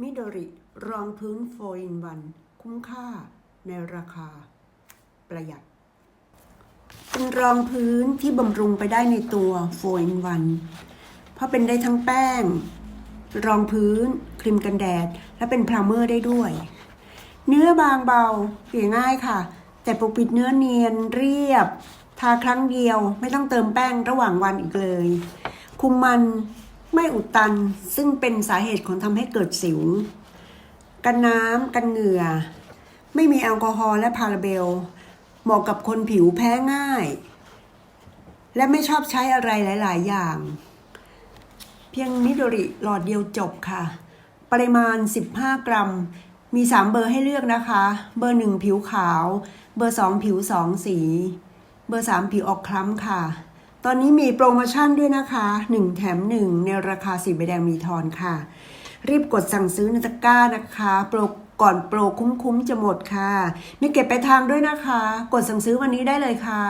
มิดริรองพื้นโฟอินวัน คุ้มค่าในราคา ประหยัด เป็นรองพื้นที่บำรุงไปได้ในตัวโฟอินวัน เพราะเป็นได้ทั้งแป้ง รองพื้น ครีมกันแดด และเป็นพรามเมอร์ได้ด้วย เนื้อบางเบาเปลี่ยง่ายค่ะ แต่ปกปิดเนื้อเนียนเรียบ ทาครั้งเดียวไม่ต้องเติมแป้งระหว่างวันอีกเลย คุมมัน ไม่อุดตันซึ่งเป็นสาเหตุของทำให้เกิดสิว กันน้ำกันเหงื่อ ไม่มีแอลกอฮอล์และพาราเบล เหมาะกับคนผิวแพ้ง่าย และไม่ชอบใช้อะไรหลาย ๆ อย่าง เพียงนิโดริหลอดเดียวจบค่ะ ปริมาณ 15 กรัม มี 3 เบอร์ให้เลือกนะคะ เบอร์ 1 ผิวขาว เบอร์ 2 ผิว 2 สี เบอร์ 3 ผิวออกคล้ำค่ะ ตอนนี้มีโปรโมชั่นด้วยนะคะ 1 แถม 1 ในราคาสีใบแดงมีทอนค่ะ รีบกดสั่งซื้อในตะกร้านะคะโปรก่อนโปรคุ้มๆจะหมดค่ะ มีเก็บไปลายทางด้วยนะคะ กดสั่งซื้อวันนี้ได้เลยค่ะ